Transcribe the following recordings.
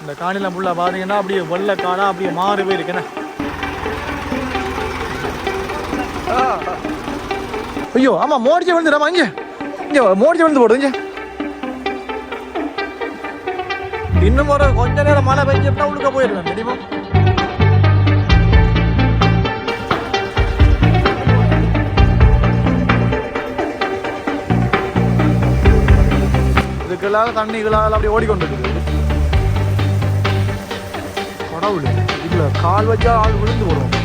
இந்த காணிலாம் ஃபுல்லாக பார்த்தீங்கன்னா அப்படியே வெள்ளை காடா அப்படியே மாறி போயிருக்குண்ணே. ஐயோ ஆமாம் மோடிச்சு விழுந்துடாமா இங்கே. இங்கே மோடிச்சு விழுந்து போடு இங்கே. இன்னும் ஒரு கொஞ்ச நேரம் மழை பெஞ்சப்பா உழுக்க போயிருந்தேன் தெரியுமா? இதுக்கெல்லாம் தண்ணிகளால் அப்படியே ஓடிக்கொண்டிருக்குது. கடவுள் இதுல கால் வச்சா ஆள் விழுந்து போடுவோம்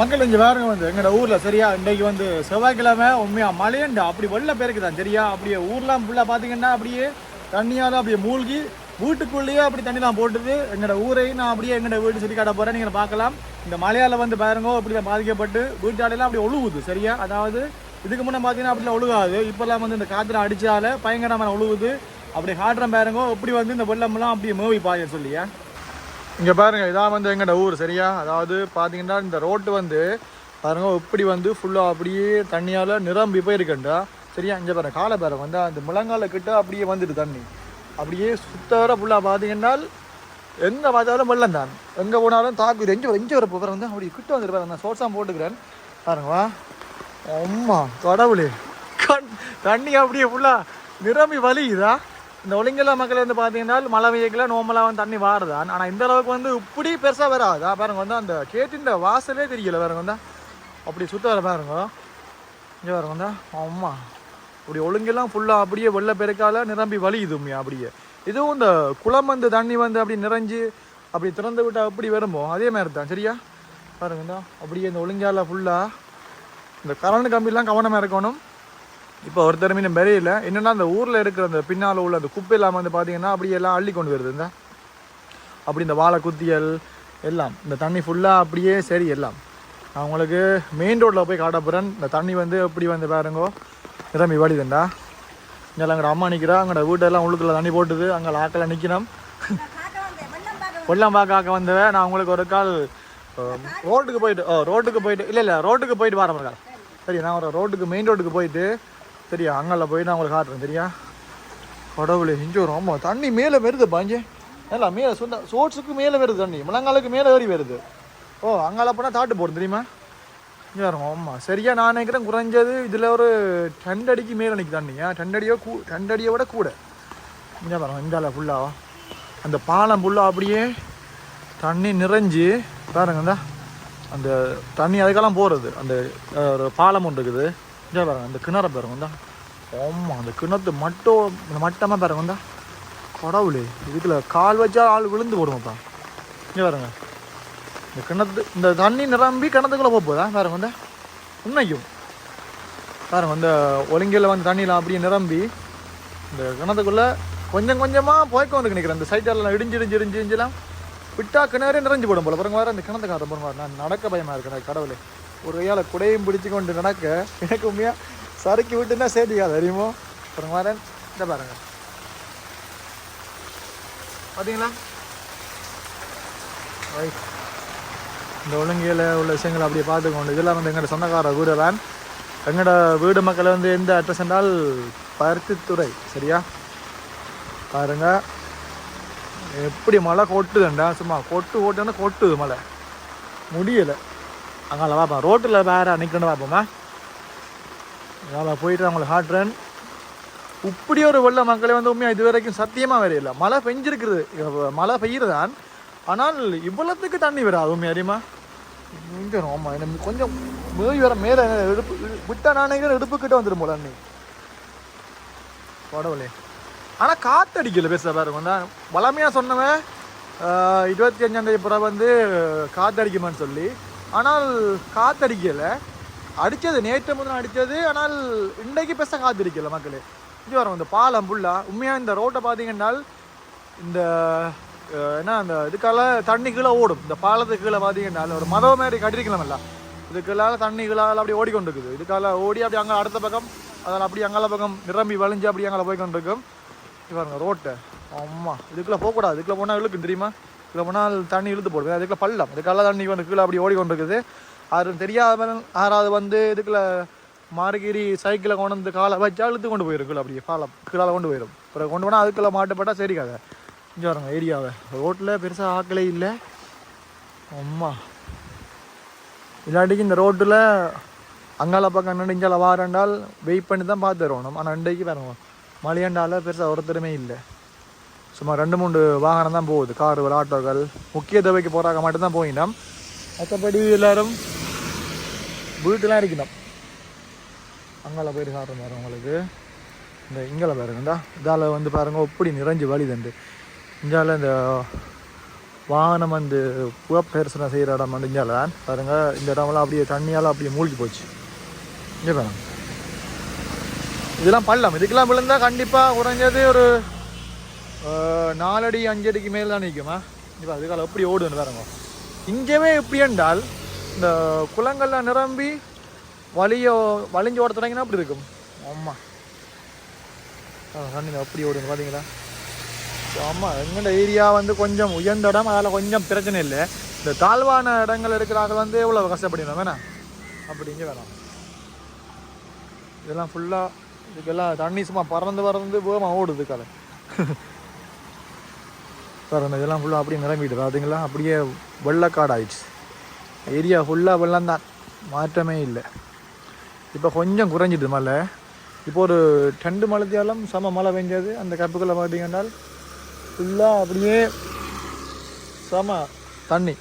மக்கள் இங்கே வேறுங்க வந்து எங்களோட ஊரில் சரியா இன்றைக்கு வந்து செவ்வாய்க்கிழமை உண்மையாக மழையண்டா. அப்படி வெள்ள பேருக்கு தான் சரியா? அப்படியே ஊர்லாம் ஃபுல்லாக பார்த்தீங்கன்னா அப்படியே தண்ணியால் அப்படியே மூழ்கி வீட்டுக்குள்ளேயே அப்படி தண்ணிலாம் போட்டுது. எங்களோட ஊரையும் நான் அப்படியே எங்களோட வீட்டு சுற்றி காட்ட போகிறேன் நீங்கள் பார்க்கலாம் இந்த மலையால் வந்து பாருங்க அப்படி தான் பாதிக்கப்பட்டு வீட்டாடையெல்லாம் அப்படி ஒழுகுது சரியா? அதாவது இதுக்கு முன்னே பார்த்தீங்கன்னா அப்படிலாம் ஒழுகாது. இப்போல்லாம் வந்து இந்த காற்றுல அடித்தால பயங்கரமான ஒழுகுது. அப்படி காட்டுறேன் பாருங்க எப்படி வந்து இந்த வெள்ளம்லாம் அப்படியே மூவி பாய சொல்லியா. இங்கே பாருங்க இதான் வந்து எங்கட ஊர் சரியா? அதாவது பார்த்தீங்கன்னா இந்த ரோட்டு வந்து பாருங்க இப்படி வந்து ஃபுல்லாக அப்படியே தண்ணியால் நிரம்பி போயிருக்கண்டா. சரியா? இங்கே பாருங்க காலை பாருங்க வந்து அந்த முழங்கால கிட்ட அப்படியே வந்துட்டு தண்ணி. அப்படியே சுத்தவர ஃபுல்லாக பார்த்தீங்கன்னா எங்கே பார்த்தாலும் வெள்ளம் தான். எங்கே போனாலும் தாக்கு எஞ்சு எஞ்சு வர போகிற வந்து அப்படி கிட்ட வந்துருப்பாரு நான் சோர்ஸாக போட்டுக்கிறேன். பாருங்கவா அம்மா கடவுளே. கண் தண்ணி அப்படியே ஃபுல்லாக நிரம்பி வலியுதா இந்த ஒலிங்கல மக்கள் வந்து பார்த்தீங்கன்னா மழை வெயில்ல நோமலாக வந்து தண்ணி வாருதான். ஆனால் இந்த அளவுக்கு வந்து இப்படி பெருசாக வராதா? பாருங்க வந்து அந்த கேட்டின் வாசலே தெரியல பாருங்க வந்தா. அப்படி சுற்ற வர பாருங்க. இங்கே பாருங்க வந்தா. அம்மா. இப்படி ஒழுங்கெல்லாம் ஃபுல்லாக அப்படியே வெள்ளை பெருக்கால நிரம்பி வலியுதுமே அப்படியே. இதுவும் இந்த குளம் வந்து தண்ணி வந்து அப்படி நிறைஞ்சு அப்படி திறந்து விட்டால் அப்படி வருமோ? அதே மாதிரி தான் சரியா? பாருங்க அப்படியே இந்த ஒழுங்கால ஃபுல்லாக இந்த கரண்ட் கம்பிலாம் கவனமாக இருக்கணும். இப்போ ஒருத்தர் மீன் பெரியல என்னென்னா அந்த ஊரில் இருக்கிற அந்த பின்னால் உள்ள அந்த குப்பை இல்லாமல் வந்து பார்த்தீங்கன்னா அப்படியே எல்லாம் அள்ளி கொண்டு வருது. இந்த அப்படி இந்த வாழை குத்தியல் எல்லாம் இந்த தண்ணி ஃபுல்லாக அப்படியே சரி எல்லாம். நான் உங்களுக்கு மெயின் ரோட்டில் போய் காட்ட போகிறேன் இந்த தண்ணி வந்து எப்படி வந்து பாருங்கோ நிரம்பி வடிதுண்டா இங்கே அங்கே அம்மா நிற்கிறா அங்கே வீட்டெல்லாம் உள்ளுக்குள்ள தண்ணி போட்டுது. அங்கே ஆக்கில் நிற்கணும் வெள்ளம் பார்க்க வந்தவன். நான் உங்களுக்கு ஒரு கால் ரோட்டுக்கு போயிட்டு ஓ ரோட்டுக்கு போயிட்டு இல்லை இல்லை ரோட்டுக்கு போயிட்டு வரேன் சரி நான் ஒரு ரோட்டுக்கு மெயின் ரோட்டுக்கு போயிட்டு சரியா அங்கெல்லாம் போய் நான் உங்களுக்கு காட்டுறேன் சரியா கடவுளே இஞ்சி வரும் ஆமாம் தண்ணி மேலே வருது பாஞ்சே. எல்லாம் மேலே சொந்த சோர்ஸுக்கு மேலே வருது தண்ணி. முழங்காலுக்கு மேலே ஏறி வருது. ஓ அங்கால போனால் தாட்டு போடும் தெரியுமா? இங்கே வரும் ஆமாம் சரியா நான் நினைக்கிறேன் குறைஞ்சது இதில் ஒரு ரெண்டு அடிக்கு மேலே நிற்கி தண்ணி. ஏன் ரெண்டு அடியோ கூ ரெண்டு அடியை விட கூட. இங்கே வரும் இந்தால ஃபுல்லாக அந்த பாலம் ஃபுல்லாக அப்படியே தண்ணி நிறைஞ்சு பாருங்க அந்த தண்ணி அதுக்கெல்லாம் போகிறது அந்த ஒரு பாலம் ஒன்று இருக்குது. இங்கே பாருங்க அந்த கிணற பாருங்க வந்தா ஆமாம் அந்த கிணத்து மட்டும் இந்த மட்டமாக பாருங்க வந்தா கடவுளே இதுக்குள்ள கால் வச்சா ஆள் விழுந்து போடுவோம்ப்பா இங்கே பாருங்க. இந்த கிணத்து இந்த தண்ணி நிரம்பி கிணத்துக்குள்ளே போக போதா பாருங்க வந்தா உண்மைக்கும் பாருங்க இந்த ஒலிங்கையில் வந்து தண்ணியெலாம் அப்படியே நிரம்பி இந்த கிணத்துக்குள்ளே கொஞ்சம் கொஞ்சமாக போய்க்கொண்டு நினைக்கிறேன் இந்த சைட்டெல்லாம் இடிஞ்சு இடிஞ்சு இடிஞ்சு இடிஞ்செல்லாம். விட்டா கிணறு நிறைஞ்சு போடும் போல. பாருங்க வேறு அந்த கிணத்துக்கார பாருங்க நான் நடக்க பயமாக இருக்கிறேன் கடவுளே. ஒரு கையால் குடையும் பிடிச்சு கொண்டு நடக்க எனக்கு உண்மையாக சறுக்கி விட்டுன்னா சேர்த்திக்காது அறியுமோ பாருங்க வரேன். இந்த பாருங்க. பார்த்தீங்களா ரைட் இந்த ஒழுங்கையில் உள்ள விஷயங்களை அப்படியே பார்த்துக்கொண்டு இதெல்லாம் வந்து எங்களோட சொந்தக்கார வீடு தான் எங்களோட வீடு மக்களை வந்து எந்த அட்ரஸ் என்றால் பருத்தித்துறை சரியா? பாருங்க. எப்படி மழை கொட்டுதுண்டா? சும்மா கொட்டு கொட்டுன்னா கொட்டுது மழை. முடியலை. அங்கால பார்ப்போம் ரோட்டில் வேற நிற்கணும் பார்ப்போமா அதனால் போயிட்டு ஹார்ட் காட்டுறேன் இப்படி ஒரு வெள்ள மக்களை வந்து உண்மையாக இது வரைக்கும் சத்தியமாக வேற இல்லை மழை பெஞ்சிருக்குது. மழை பெய்யுறதான் ஆனால் இவ்வளோத்துக்கு தண்ணி வராது. உண்மை அறியுமா இங்கே ஆமாம் எனக்கு கொஞ்சம் மேய் வர மேலே எடுப்பு விட்டா நானே எடுப்பு கிட்ட வந்துடும் போல அண்ணி. கடவுளே. ஆனால் காத்தடிக்கல பேச பாருங்க தான் வளமையாக சொன்னவன் இருபத்தி அஞ்சாந்தேதி பிறகு வந்து அடிக்குமான்னு சொல்லி ஆனால் காத்தடிக்கலை. அடித்தது நேற்று முதல் அடித்தது ஆனால் இன்றைக்கு பெருசாக காத்தடிக்கல மக்களே. இது வரும் இந்த பாலம் ஃபுல்லாக உண்மையாக இந்த ரோட்டை பார்த்தீங்கன்னா இந்த என்ன அந்த இதுக்கால தண்ணி கீழே ஓடும். இந்த பாலத்துக்கு கீழே பார்த்தீங்கன்னா ஒரு மதம் மாதிரி கட்டிருக்கலாம்ல இதுக்குள்ளால தண்ணி கீழே அப்படி ஓடிக்கொண்டு இருக்குது இதுக்கால ஓடி அப்படி அங்கே அடுத்த பக்கம் அதில் அப்படி அங்கால பக்கம் நிரம்பி வழிஞ்சு அப்படி அங்கே போய்கொண்டிருக்கும் கொண்டு இருக்கும் ரோட்டை அம்மா இதுக்குள்ளே போகக்கூடாது. இதுக்குள்ளே போனால் இழுக்கும் தெரியுமா? இவ்வளோ முன்னால் தண்ணி இழுத்து போடுவேன். அதுக்குள்ள பள்ளம். இதுக்கால தண்ணி கொண்டு கீழே அப்படி ஓடிக்கொண்டிருக்குது. யாரும் தெரியாத யாராவது வந்து இதுக்குள்ள மாறுகிரி சைக்கிளை கொண்டு வந்து காலை வச்சா இழுத்து கொண்டு போயிருக்குள்ள அப்படியே பாலம். கீழால் கொண்டு போயிடும் அப்புறம் கொண்டு போனால் அதுக்குள்ளே மாட்டுப்பட்டால் சரி கதை இங்கே வரங்க ஏரியாவை. ரோட்டில் பெருசாக ஆக்களே இல்லை. அம்மா. இல்லாட்டிக்கு இந்த ரோட்டில் அங்கால பக்கம் நெடுஞ்சால வாரண்டால் வெயிட் பண்ணி தான் பார்த்து வரணும் ஆனால் இன்றைக்கு பாருங்க மலையாண்டால பெருசாக ஒருத்தருமே இல்லை. சும்மா ரெண்டு மூணு வாகனம் தான் போகுது. கார்கள் ஆட்டோக்கள் முக்கிய தேவைக்கு போகிறாங்க மட்டும்தான் போயிட்டோம் மற்றபடி எல்லாரும் வீட்டுலாம் இருக்கணும். அங்கே போயிட்டு சாப்பிட்ற மாதிரி உங்களுக்கு. இந்த இங்கே பாருங்கண்டா இதால் வந்து பாருங்கள் எப்படி நிறைஞ்சு வழிதுண்டு இங்கால இந்த வாகனம் வந்து புகப்பெருசனை செய்கிற இடம் வந்து இங்கால தான். பாருங்க இந்த இடம்லாம் அப்படியே தண்ணியால் அப்படியே மூழ்கி போச்சு. இங்கே பாருங்க. இதெல்லாம் பள்ளம். இதுக்கெல்லாம் விழுந்தால் கண்டிப்பாக குறைஞ்சது ஒரு நாலடி அஞ்சடிக்கு மேல் தான் நிற்குமா? இப்போ அதுக்கால எப்படி ஓடுன்னு பாருங்க. இங்கேவே எப்படி என்றால் இந்த குளங்கள்லாம் நிரம்பி வலியோ வலிஞ்சு ஓட தொடங்கினா அப்படி இருக்கும்? ஆமாம் தண்ணி அப்படி ஓடுங்க பார்த்தீங்களா ஆமாம் எங்களோட ஏரியா வந்து கொஞ்சம் உயர்ந்த இடம் அதில் கொஞ்சம் பிரச்சனை இல்லை. இந்த தாழ்வான இடங்கள் இருக்கிறாங்க வந்து எவ்வளோ கஷ்டப்படணும் வேணாம் அப்படி இங்கே வேணாம். இதெல்லாம் ஃபுல்லாக இதுக்கெல்லாம் தண்ணி சும்மா பறந்து பறந்து போகமாக ஓடுது காலை. பாருங்க இதெல்லாம் ஃபுல்லாக அப்படியே நிரம்பிட்டு பார்த்தீங்களா அப்படியே வெள்ளக்காடு ஆயிடுச்சு ஏரியா ஃபுல்லாக வெள்ளம் தான் மாற்றமே இல்லை. இப்போ கொஞ்சம் குறைஞ்சிட்டு மழை. இப்போ ஒரு ரெண்டு மழைத்தியாலும் செம மழை பெஞ்சது. அந்த கப்புக்குள்ளே பார்த்தீங்கன்னா ஃபுல்லாக அப்படியே செம தண்ணி.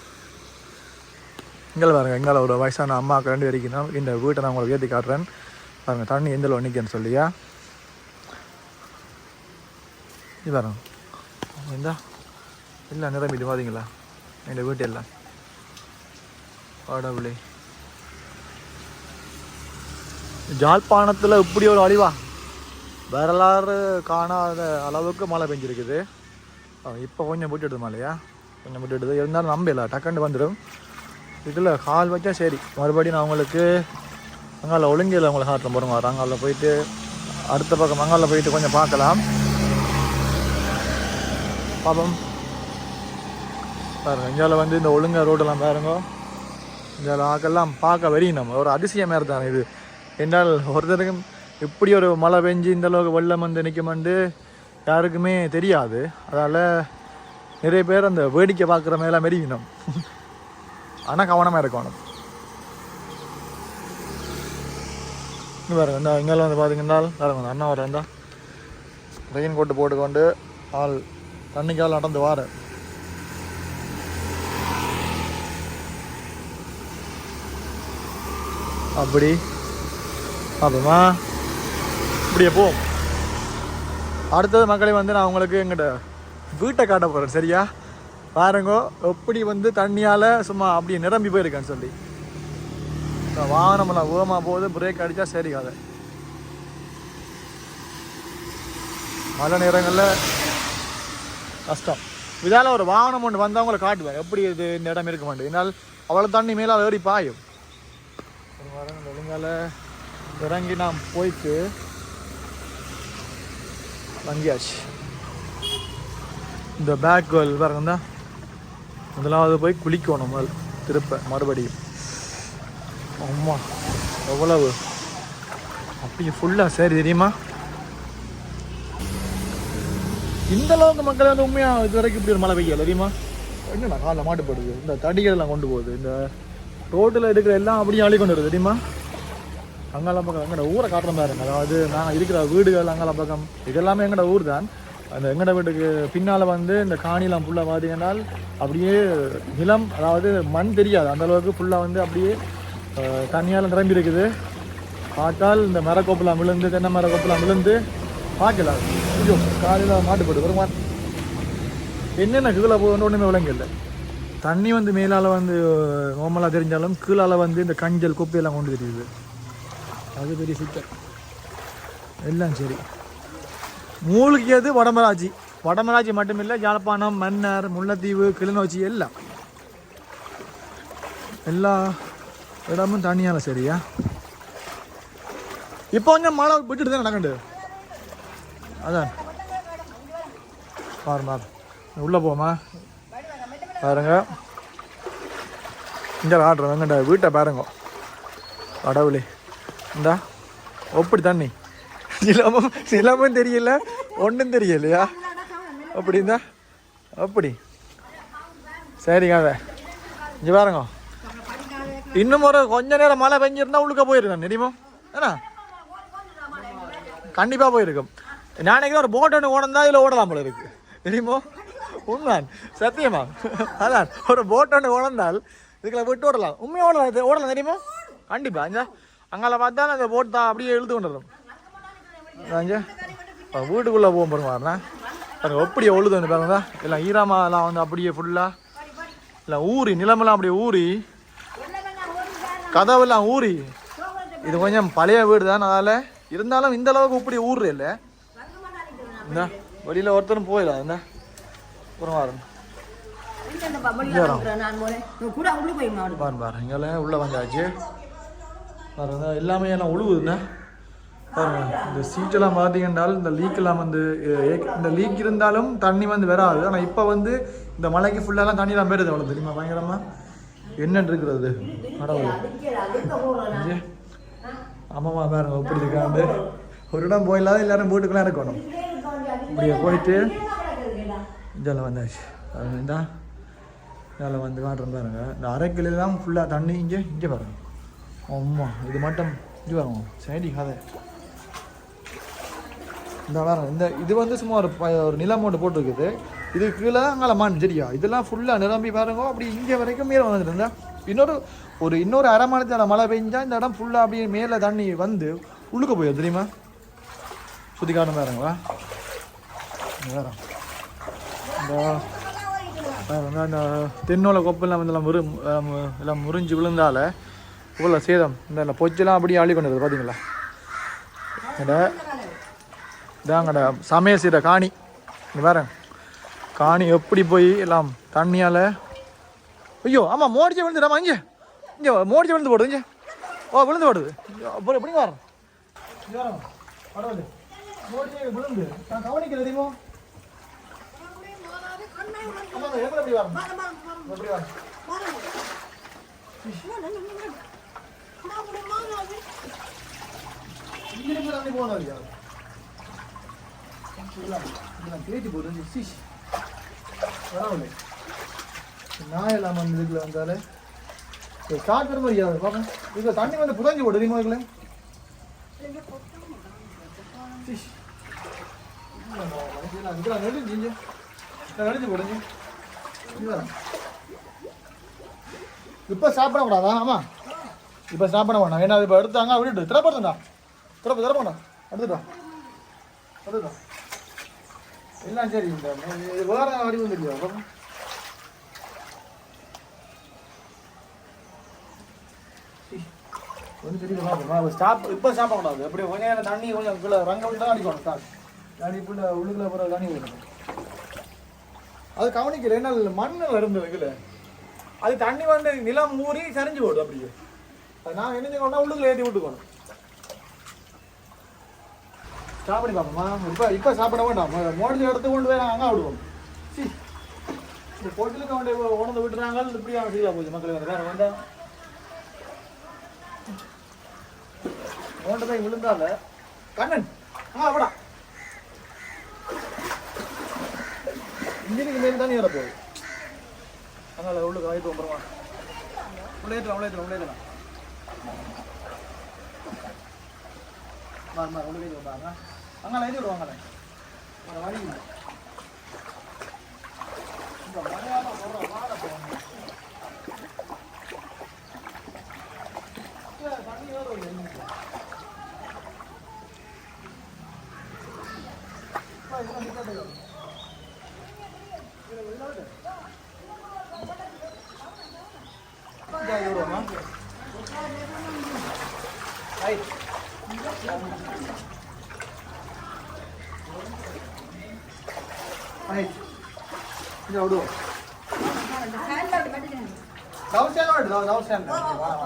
இங்கே பாருங்க எங்களை ஒரு வயசான அம்மாவுக்கு ரெண்டு வரைக்கும் இந்த வீட்டை நான் உங்களுக்கு ஏற்றி காட்டுறேன். பாருங்க தண்ணி எந்த நிற்கன்னு சொல்லியா? இது பாருங்க. இந்தா. எல்லாம் நிரம்பிட்டு பார்த்தீங்களா எங்கள் வீட்டு எல்லாம். கடவுளே ஜாழ்ப்பாணத்தில் இப்படி ஒரு அழிவா? வரலாறு காணாத அளவுக்கு மழை பெஞ்சிருக்குது. இப்போ கொஞ்சம் விட்டுடுது மழையா கொஞ்சம் விட்டுடுது இருந்தாலும் நம்பல டக்குன்னு வந்துடும் இதில் கால் வச்சா சரி. மறுபடியும் நான் உங்களுக்கு மங்காலில் ஒழுங்கியில் உங்களை ஹாட்டில் போகிறோம் அங்கால போயிட்டு அடுத்த பக்கம் மங்காலில் போயிட்டு கொஞ்சம் பார்க்கலாம். பாப்போம் பாருங்க இங்கால வந்து இந்த ஒழுங்கா ரோடெல்லாம் பாருங்க. இந்த ஆக்கெல்லாம் பார்க்க வெறியும் நம்ம. ஒரு அதிசயம் மாதிரி தான் இது. என்றால் ஒருத்தருக்கும் இப்படி ஒரு மழை பெஞ்சு இந்த அளவுக்கு வெள்ளம் வந்து நிற்குமெண்டு யாருக்குமே தெரியாது. அதால் நிறைய பேர் அந்த வேடிக்கை பார்க்குற மேலாம் மெரிவினோம் ஆனால் கவனமாக இருக்கணும். வேறு பாருங்க இந்த இங்கே வந்து பார்த்தீங்கன்னா வேறு இந்த அண்ணா வர இருந்தால் ரெயின் கோட்டு போட்டுக்கொண்டு ஆள் தண்ணிக்கால் நடந்து வாரேன் அப்படி. அப்பமா இப்படியே போ. அடுத்தது மக்களை வந்து நான் உங்களுக்கு எங்கிட்ட வீட்டை காட்ட போகிறேன் சரியா? பாருங்க எப்படி வந்து தண்ணியால் சும்மா அப்படியே நிரம்பி போயிருக்கேன்னு சொல்லி. வாகனமெல்லாம் வேகமாக போகுது பிரேக் அடித்தா சரி அதை மழை நேரங்களில் கஷ்டம். இதால் ஒரு வாகனம் ஒன்று வந்தவங்களை காட்டுவேன். எப்படி இது இந்த இடம் இருக்க மாட்டேன் என்னால் அவ்வளோ தண்ணி மேலே ஏறி பாயும். வாரம் இறங்கி நாம் போயிட்டு வங்கியாச்சு இந்த பேக் கேர்ள் பாருங்க முதலாவது போய் குளிக்கணும் முதல் திருப்ப மறுபடியும். அம்மா எவ்வளவு? அப்படி ஃபுல்லாக சரி தெரியுமா? இந்த அளவுக்கு மக்கள் வந்து உண்மையாக இது வரைக்கும் இப்படி ஒரு மழை பெய்யல தெரியுமா? என்னடா காலில் மாட்டுப்படுது. இந்த தடிகள் எல்லாம் கொண்டு போகுது. இந்த ரோட்டில் இருக்கிற எல்லாம் அப்படியே அழி கொண்டு வருது தெரியுமா? அங்கால பக்கம் ஊரை காட்டுற மாதிரி இருக்கு அதாவது நாங்கள் இருக்கிற வீடுகள் அங்கால பக்கம் இதெல்லாமே எங்களோட ஊர் தான் அந்த எங்கட வீட்டுக்கு பின்னால் வந்து இந்த காணிலாம் ஃபுல்லாக பார்த்தீங்கன்னா அப்படியே நிலம் அதாவது மண் தெரியாது. அந்த அளவுக்கு ஃபுல்லாக வந்து அப்படியே தண்ணியால் நிரம்பி இருக்குது. பார்த்தால் இந்த மரக்கோப்பெல்லாம் விழுந்து தென்னை மரக்கோப்பெல்லாம் விழுந்து பார்க்கலாம் ஐயோ காலையில் மாட்டுப்பட்டு வருமா என்னென்ன கீழே போகணும் ஒன்றுமே விளங்க இல்லை தண்ணி வந்து மேலால் வந்து நார்மலாக தெரிஞ்சாலும் கீழால் வந்து இந்த கஞ்சல் குப்பையெல்லாம் கொண்டு தெரியுது. அது பெரிய சிக்கல். எல்லாம் சரி. மூழ்கியது வடமராட்சி வடமராட்சி மட்டுமில்லை யாழ்ப்பாணம் மன்னர் முல்லைத்தீவு கிளிநொச்சி எல்லாம். எல்லா இடமும் தனியால் சரியா? இப்போ கொஞ்சம் மழை விட்டுட்டு தான் நடக்கண்டு அதான். பாரு பாரு உள்ளே போமா பாருங்க. இங்கே காட்டுறோம் எங்கள்கிட்ட வீட்டை பாருங்க. கடவுளே. இந்தா அப்படி தண்ணி. நிலமும் நிலமும் தெரியல ஒன்றும் தெரியலையா? அப்படின்னா அப்படி. சரிங்க அதை இங்கே பாருங்க. இன்னும் ஒரு கொஞ்ச நேரம் மழை பெஞ்சிருந்தா உள்ளுக்க போயிருக்கேன் தெரியுமா? ஏன்னா கண்டிப்பாக போயிருக்கும். நாளைக்கு ஒரு போட் ஒன்று ஓடந்தா இதில் ஓடலாம் போல இருக்கு. தெரியுமோ? உண்மான் சத்தியமா? அதான். ஒரு போட் ஒன்று ஓடந்தால் இதுக்குள்ள விட்டு ஓடலாம். உண்மையாக ஓடலாம்? ஓடலாம் தெரியுமா? கண்டிப்பா. இந்த அங்கால பார்த்தா அந்த போட் தான் அப்படியே இழுத்து கொண்டு இப்போ வீட்டுக்குள்ளே போகும் பாருங்க பாருங்க அப்படியே ஒழுது வந்து பாருங்க எல்லாம் ஈராமா எல்லாம் வந்து அப்படியே ஃபுல்லாக எல்லாம் ஊறி நிலமெல்லாம் அப்படியே ஊறி கதவெல்லாம் ஊறி. இது கொஞ்சம் பழைய வீடு தான் அதனால இருந்தாலும் இந்த அளவுக்கு இப்படி ஊர்ற இல்லை. இந்த வெளியில ஒருத்தரும் போயிடலாம் இந்த. ஒரு வாரம் பாரு பாரு இங்கெல்லாம் உள்ள வந்தாச்சு. பாருங்க எல்லாமே எல்லாம் ஒழுகுதுண்ணா பாருங்க இந்த சீட்டெல்லாம் பார்த்தீங்கன்னால் இந்த லீக் எல்லாம் வந்து இந்த லீக் இருந்தாலும் தண்ணி வந்து வராது. ஆனால் இப்போ வந்து இந்த மலைக்கு ஃபுல்லாலாம் தண்ணிலாம் போயிருது அவ்வளோ தெரியுமா? பயங்கரமா? என்னன்னு இருக்கிறது கடவுள். ஆமாம்மா பாருங்க எப்படி இருக்காண்டு ஒரு இடம் போயிடலாத எல்லாரும் வீட்டுக்குலாம் இருக்கணும். இப்படியே போயிட்டு இதில் வந்தாச்சு. அதுதான் இதில் வந்து காட்டுறேன் பாருங்க. இந்த அரை ஃபுல்லாக தண்ணி இங்கே இங்கே பாருங்க. ஆமாம் இது மட்டும் இது வரும் சைடி கதை. இந்த இந்த இது வந்து சும்மா ஒரு ப- ஒரு நிலம் ஒன்று போட்டிருக்குது. இது கீழே அங்கே மான் சரியா? இதெல்லாம் ஃபுல்லாக நிரம்பி பாருங்க அப்படி இங்கே வரைக்கும் மேலே வந்துட்டு இருந்தா இன்னொரு ஒரு இன்னொரு அரை மணி நேரம் மழை பெஞ்சால் இந்த இடம் ஃபுல்லாக அப்படியே மேலே தண்ணி வந்து உள்ளுக்க போயிடும் தெரியுமா? சுற்றி காரணம் பாருங்களா. வேறு. இந்த தென்னோலை தென்னோல கொப்பெல்லாம் வந்து எல்லாம் முரு எல்லாம் முறிஞ்சு விழுந்தால இவ்வளோ சேதம். இந்த பொச்செல்லாம் அப்படியே ஆளி கொண்டது பார்த்தீங்களா இதாங்கட சமையல் செய்கிற காணி. இங்க பாரு காணி எப்படி போய் எல்லாம் தண்ணியால் ஐயோ ஆமாம் மோடிச்சு விழுந்துடாமா இங்கே. இங்கே மோடிச்சு விழுந்து போடுது இங்கே. ஓ விழுந்து போடுது. அப்புறம் எப்படிங்க வரேன் விழுந்து நான் கவனிக்கல தெரியுமோ? எப்படி வரேன் எப்படி வரேன் இங்கே தண்ணி இதெல்லாம் பேட்டி போட்டு சிஷ் பரவாயில்ல நாய் எல்லாம் வந்து இதுக்குள்ள வந்தாலே காட்டுற மாதிரி பாப்பா இதுல தண்ணி வந்து புதஞ்சு போடு தெரியுமா இதுல சிஷ் இதெல்லாம் நெடுஞ்சு நெடுஞ்சு போடுங்க இப்ப சாப்பிடக்கூடாதா? கூடாதா இப்போ இப்ப சாப்பிட வேணாம். ஏன்னா இப்போ எடுத்தாங்க விட்டுட்டு திறப்படுத்தா திறப்பு திறப்பா எடுத்துட்டா அதுதான் எல்லாம் சரி இந்த இது வேற வடிவம் தெரியும் அப்புறம் கொஞ்சம் தெரியல பார்ப்போம் ஸ்டாப் இப்போ சாப்பிடக்கூடாது அப்படியே கொஞ்ச நேரம் தண்ணி கொஞ்சம் கீழே ரங்க விட்டு தான் அடிக்கணும் ஸ்டாப் தண்ணி புள்ள உள்ளுக்குள்ள போகிற தண்ணி விடணும் அது கவனிக்கல. என்ன மண்ணில் இருந்தது கீழே அது தண்ணி வந்து நிலம் ஊறி சரிஞ்சு போடும் அப்படியே. நான் என்ன செய்யணும்னா உள்ளுக்குள்ள ஏற்றி விட்டுக்கணும். சாப்பிடி பாப்போமா. இப்போ இப்போ சாப்பிட வேண்டாம். மோடி எடுத்து கொண்டு போய் அங்கே விடுவோம் சி. இந்த பொட்டிலுக்கு அவன் உணர்ந்து விட்டுறாங்க. இப்படியான சீலா போச்சு. மக்களுக்கு வேற வேண்டாம் கொண்டு போய் விழுந்தால? கண்ணன் ஆ அவடா இன்ஜினுக்கு மேலே தானே ஏற போகுது அதனால உள்ளுக்கு வாய்ப்பு அப்புறமா உள்ள ஏற்றலாம் உள்ள ஏற்றலாம் உள்ளே ஏற்றலாம். மாறு மாறு உள்ளே ஏற்றி விட்டாங்க அங்கே எழுதி விடுவாங்களே ஒரு வழி இல்லை. இந்த மலையாள போடுற வாழை போகணும் தண்ணி வேறு இதுல விளையாடு. இந்தா இது விடுவோமா? Right. Right. இந்தா விடுவோம். டவுன் ஸ்டாண்ட் வாடு, டவுன் டவுன் ஸ்டாண்ட். வேணாம், வேணாம்,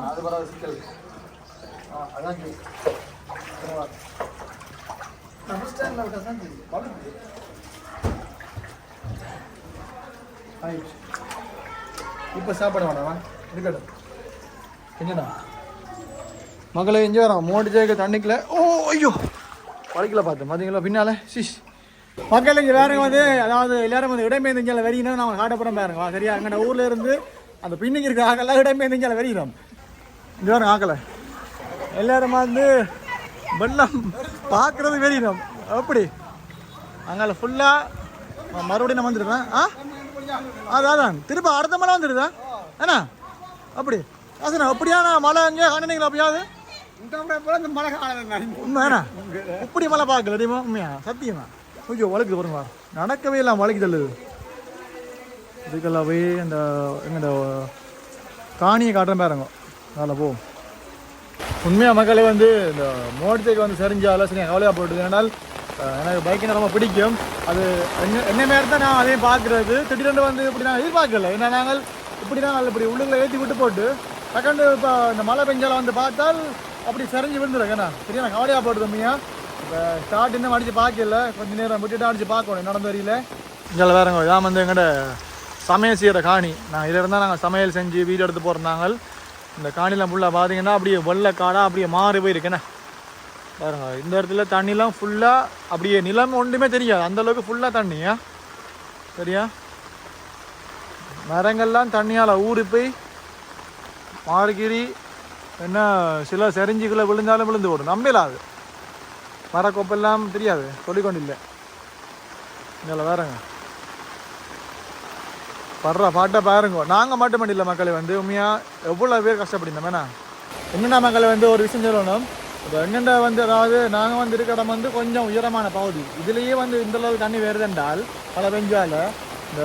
அது பரவாயில்ல, சிக்கல். அதான் நம்ம ஸ்டாண்ட்ல விட்டா தான் தெரியும். வழுக்குது. Right. இப்ப சாப்பிட வேணாமா இருக்கட்டும் என்னடா மக்களை எங்கே வரோம் மோடி ஜெயக்கு தண்ணிக்கல. ஓ ஐயோ. வலிக்கல பார்த்தேன் பார்த்தீங்களா பின்னால. சிஷ் மக்கள் இங்கே வேற வந்து அதாவது எல்லாரும் வந்து இடம்பெயர்ந்துஞ்சால வெறியினா நான் காட்டப்புறம் பாருங்க. சரியா? எங்கட ஊர்ல இருந்து அந்த பின்னுக்கு இருக்க ஆக்கெல்லாம் இடம்பெயர்ந்துஞ்சால வெறியிடும் இங்கே வரும் ஆக்கலை எல்லாரும் வந்து வெள்ளம் பார்க்கறது வெறியிடும் எப்படி அங்கே ஃபுல்லாக மறுபடியும் நான் வந்துருக்கேன் ஆ? அதான் அதான். திரும்ப அடுத்த மழை வந்துடுதா? என்ன? அப்படி. அசனா அப்படியான மழை அங்கே காணினீங்களா அப்படியாவது? இந்த மழை காலம் இப்படி மழை பார்க்கல தெரியுமா உண்மையா சத்தியமா ஐயோ வழுக்குது பாருங்க நடக்கவே இல்லாம வழக்கு தள்ளுது இதுக்கெல்லாம் போய் இந்த எங்கட காணியை காட்டுறேன் பாருங்க அதில் போ உண்மையாக மக்களே வந்து இந்த மோட்டத்துக்கு வந்து சரிஞ்சாலும் சரி கவலையாக போட்டுது ஏன்னால் எனக்கு பைக்கிங் ரொம்ப பிடிக்கும் அது என்ன என்ன மாதிரி தான் நான் அதையும் பார்க்குறது திடீர்னு வந்து இப்படி நான் எதிர்பார்க்கல ஏன்னா நாங்கள் இப்படி தான் இப்படி உள்ளுங்களை ஏற்றி விட்டு போட்டு செகண்டு இப்போ இந்த மழை பெஞ்சால வந்து பார்த்தால் அப்படி சரிஞ்சு விழுந்துருக்கண்ணா சரியா? நான் கவலையாக போட்டுது உண்மையா இப்போ ஸ்டார்ட் இன்னும் அடித்து பார்க்கல. கொஞ்சம் நேரம் விட்டுட்டு அடித்து பார்க்கணும். நடந்து வரையில இங்கே வேறங்க இதான் வந்து எங்கிட்ட சமையல் செய்கிற காணி. நான் இதில் இருந்தால் நாங்கள் சமையல் செஞ்சு வீடு எடுத்து போகிறோம் இந்த காணிலாம் ஃபுல்லாக பார்த்தீங்கன்னா அப்படியே வெள்ளை காடாக அப்படியே மாறி போயிருக்கேண்ணே பாருங்க. இந்த இடத்துல தண்ணிலாம் ஃபுல்லாக அப்படியே நிலம் ஒன்றுமே தெரியாது. அந்தளவுக்கு ஃபுல்லாக தண்ணியா சரியா? மரங்கள்லாம் தண்ணியால் ஊறி போய் மாறுகிரி என்ன சில செறிஞ்சுக்குள்ள விழுந்தாலும் விழுந்து போடும். நம்பலாது மரக்கோப்பெல்லாம் தெரியாது. சொல்லிக்கொண்டில்லை. இதில் வேறங்க படுற பாட்டை பாருங்க. நாங்கள் மட்டும் இல்லை மக்களை வந்து. உண்மையாக எவ்வளோ பேர் கஷ்டப்படிந்தோமேண்ணா என்னென்ன மக்களை வந்து ஒரு விஷயம் சொல்லணும். இப்போ என்னென்ன வந்து அதாவது நாங்கள் வந்து இருக்கிற இடம் வந்து கொஞ்சம் உயரமான பகுதி. இதுலேயே வந்து இந்த அளவு தண்ணி வருதென்றால் பல பெஞ்சால் இந்த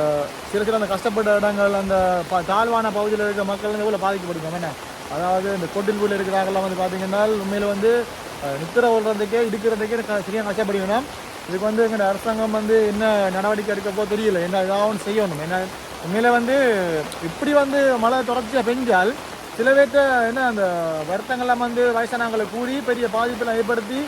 சிறு சிறு அந்த கஷ்டப்பட்ட இடங்கள் அந்த ப தாழ்வான பகுதியில் இருக்கிற மக்கள் வந்து எவ்வளோ பாதிக்கப்படுங்க என்ன அதாவது இந்த கொட்டில் வீடு இருக்கிறாங்கலாம் வந்து பார்த்தீங்கன்னா உண்மையில் வந்து நித்திர ஓடுறதுக்கே இடுக்கிறதுக்கே சரியாக கஷ்டப்படி வேணும். இதுக்கு வந்து எங்கள் அரசாங்கம் வந்து என்ன நடவடிக்கை எடுக்கப்போ தெரியல. என்ன இதாகவும் செய்யணும். என்ன உண்மையில் வந்து இப்படி வந்து மழை தொடர்ச்சியாக பெஞ்சால் சில பேர்த்த என்ன அந்த வருத்தங்கள்லாம் வந்து வயசானவங்களை கூடி பெரிய பாதிப்பெல்லாம் ஏற்படுத்தி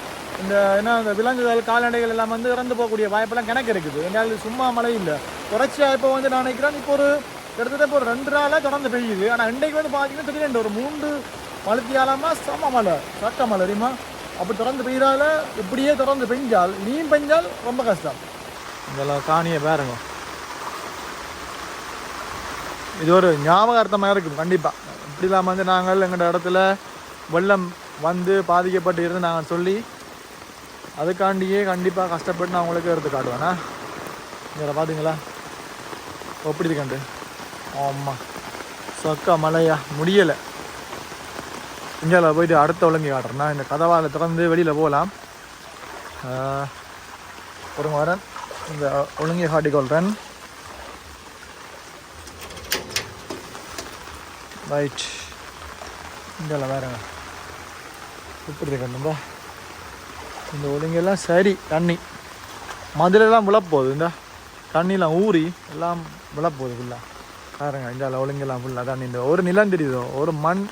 இந்த என்ன அந்த விலங்குகள் கால்நடைகள் எல்லாம் வந்து இறந்து போகக்கூடிய வாய்ப்பெல்லாம் கணக்கு இருக்குது. என்றால் சும்மா மழை இல்லை. தொடர்ச்சியாக இப்போ வந்து நான் நினைக்கிறேன் இப்போ ஒரு கிட்டத்தட்ட இப்போ ஒரு ரெண்டு நாளாக தொடர்ந்து பெய்யுது. ஆனால் இன்றைக்கு வந்து பார்த்தீங்கன்னா திடீர்னு ஒரு மூன்று மழுத்தியாலமாக சம மழை சட்ட மழை தெரியுமா? அப்படி தொடர்ந்து பெய்யறால இப்படியே தொடர்ந்து பெஞ்சால் இனியும் பெஞ்சால் ரொம்ப கஷ்டம். இதெல்லாம் காணியை பாருங்க. இது ஒரு ஞாபகார்த்தமாக இருக்கும் கண்டிப்பாக இப்படி இல்லாமல் வந்து நாங்கள் எங்களோட இடத்துல வெள்ளம் வந்து பாதிக்கப்பட்டு இருந்து நாங்கள் சொல்லி அதுக்காண்டியே கண்டிப்பாக கஷ்டப்பட்டு நான் உங்களுக்கு எடுத்து காட்டுவேண்ணா இதில் பார்த்தீங்களா எப்படி கண்டு. ஆமாம் சொக்கா மழையா முடியலை. இந்தியாவில் போயிட்டு அடுத்த ஒழுங்கி காட்டுறேன்னா இந்த கதவால் திறந்து வெளியில் போகலாம். ஒரு வரேன் இந்த ஒழுங்கை காட்டிக்கொள்கிறேன் ரைட் இந்தியாவில் வேறங்க இப்படி இருக்கணும்பா இந்த ஒழுங்கெல்லாம் சரி. தண்ணி. மதுரைலாம் விழப்போகுது. இந்த தண்ணிலாம் ஊறி எல்லாம் விழப்போகுது ஃபுல்லாக பாருங்க இந்த ஒழுங்கெல்லாம் ஃபுல்லாக தண்ணி இந்த ஒரு நிலம் தெரியுதோ? ஒரு மண்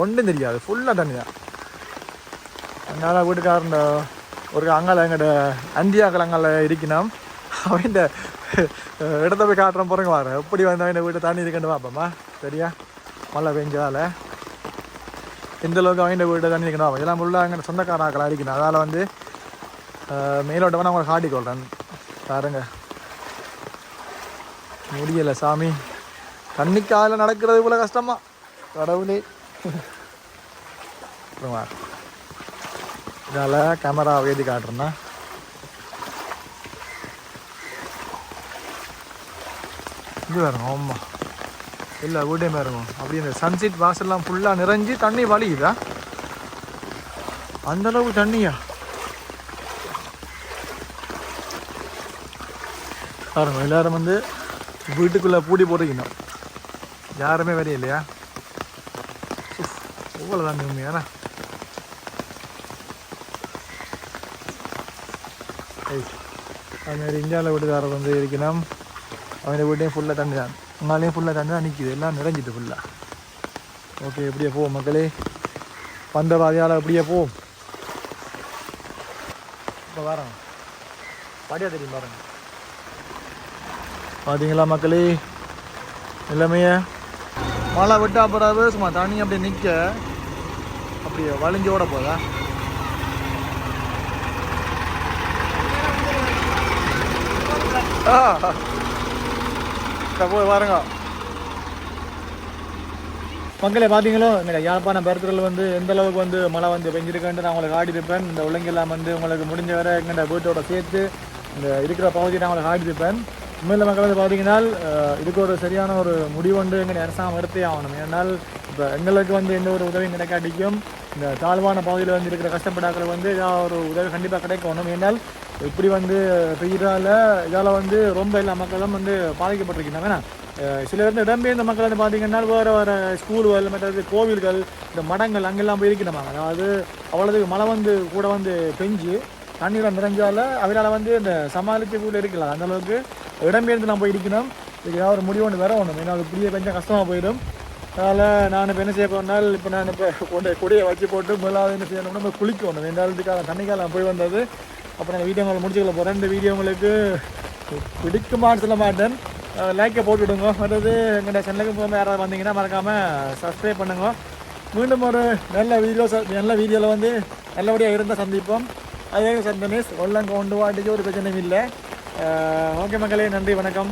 ஒன்றும் தெரியாது ஃபுல்லாக தண்ணி தான் அதனால் வீட்டுக்காரண்ட ஒரு அங்கால எங்கட அந்தியாக்கள் அங்கால இருக்கணும். அவன் இந்த இடத்த போய் காட்டுறோம் பிறகு வரேன் எப்படி வந்து இந்த வீட்டு தண்ணி இருக்கண்டு பார்ப்போம்மா சரியா? மழை பெஞ்சதால். எந்த அளவுக்கு அவன் வீட்டை தண்ணி இருக்கணும். இதெல்லாம் ஃபுல்லாக எங்கள் சொந்தக்காராக்கள் அடிக்கணும் அதால் வந்து மேலோட்டமாக நான் உங்களை காட்டிக்கொள்கிறேன் பாருங்க. முடியலை சாமி. தண்ணிக்கால நடக்கிறது இவ்வளோ கஷ்டமா. கடவுளே. அப்புறம் இதால கேமரா வேதி காட்டுறேன்னா. இது வரும் ஆமா எல்லா வீட்டையும் இருக்கும் அப்படி இந்த சன்செட் வாசல்லாம் ஃபுல்லாக நிறைஞ்சு தண்ணி வலியுதா அந்த அளவு தண்ணியா? பாருங்க எல்லாரும் வந்து வீட்டுக்குள்ளே பூடி போட்டுக்கணும் யாருமே வெளியே இல்லையா? எவ்வளோ தண்ணி உண்மையாண்ணா அதுமாரி இந்தியாவில் வீட்டுக்காரர் வந்து இருக்கணும். அவன் வீட்டையும் ஃபுல்லாக தண்ணி தான் உங்களாலையும் ஃபுல்லாக தண்ணி தான் நிற்கிது எல்லாம் நிறைஞ்சிட்டு ஃபுல்லாக ஓகே எப்படியே போவோம் மக்களே. வந்த பாதையால் எப்படியே போவோம். இப்போ வரோம். படியா தெரியும் பாருங்க. பார்த்தீங்களா மக்களே? எல்லாமே மழை விட்டா பிறகு சும்மா தண்ணி அப்படியே நிற்க அப்படி வளைஞ்சோட போதா? போய் பாருங்க. மக்களே பார்த்தீங்களோ? இந்த யாழ்ப்பாணம் பெருத்துறையில் வந்து எந்த அளவுக்கு வந்து மழை வந்து பெஞ்சிருக்குன்ட்டு நான் உங்களுக்கு ஆடிருப்பேன் இந்த உலங்கெல்லாம் வந்து உங்களுக்கு முடிஞ்ச வரை எங்கள்ட வீட்டோட சேர்த்து இந்த இருக்கிற பகுதியை நான் உங்களுக்கு ஆடிருப்பேன் உண்மையில் மக்கள் வந்து பார்த்தீங்கன்னா இதுக்கு ஒரு சரியான ஒரு முடிவு வந்து எங்கள் அரசாங்கம் எடுத்தே ஆகணும். ஏன்னால் இப்போ எங்களுக்கு வந்து எந்த ஒரு உதவியும் கிடைக்காட்டிக்கும் இந்த தாழ்வான பகுதியில் வந்து இருக்கிற கஷ்டப்படாக்கள் வந்து ஏதாவது ஒரு உதவி கண்டிப்பாக கிடைக்கணும். ஏன்னால் இப்படி வந்து பெய்யறால இதால் வந்து ரொம்ப எல்லா மக்களும் வந்து பாதிக்கப்பட்டிருக்கிறாங்க ஏன்னா, சில வந்து இடம்பெயர்ந்த மக்கள் வந்து பார்த்தீங்கன்னா வேறு வேறு ஸ்கூல்கள் மற்றது கோவில்கள் இந்த மடங்கள் அங்கெல்லாம் போயிருக்கணும் அதாவது அவ்வளோதுக்கு மழை வந்து கூட வந்து பெஞ்சு தண்ணீரை நிறைஞ்சால அவரால் வந்து இந்த சமாளித்து கூட இருக்கலாம் அந்தளவுக்கு இடம்பெயர்ந்து நான் போய் இருக்கணும் இதுக்கு ஏதாவது ஒரு முடிவு ஒன்று வர ஒன்று ஏன்னா அது புரிய கொஞ்சம் கஷ்டமாக போயிடும். அதனால் நான் இப்போ என்ன செய்ய போனால் இப்போ நான் இப்போ கொண்டு கொடியை வச்சு போட்டு முதலாவது என்ன செய்யணும்னா நம்ம ஒன்று ரெண்டு இதுக்காக தண்ணிக்காலம் போய் வந்தது. அப்புறம் நான் வீடியோ உங்களுக்கு முடிச்சுக்கல போகிறேன் இந்த வீடியோ உங்களுக்கு பிடிக்குமான்னு சொல்ல மாட்டேன். லைக்கை போட்டு விடுங்க மற்றது எங்கள்கிட்ட சேனலுக்கு போகாமல் யாராவது வந்தீங்கன்னா மறக்காமல் சப்ஸ்கிரைப் பண்ணுங்க. மீண்டும் ஒரு நல்ல வீடியோ நல்ல வீடியோவில் வந்து நல்லபடியாக இருந்தால் சந்திப்போம். அதே சந்தனேஷ் ஒல்லாம் கொண்டு வாட்டிக்கு ஒரு பிரச்சனையும் இல்லை. ஓகே மக்களே நன்றி வணக்கம்.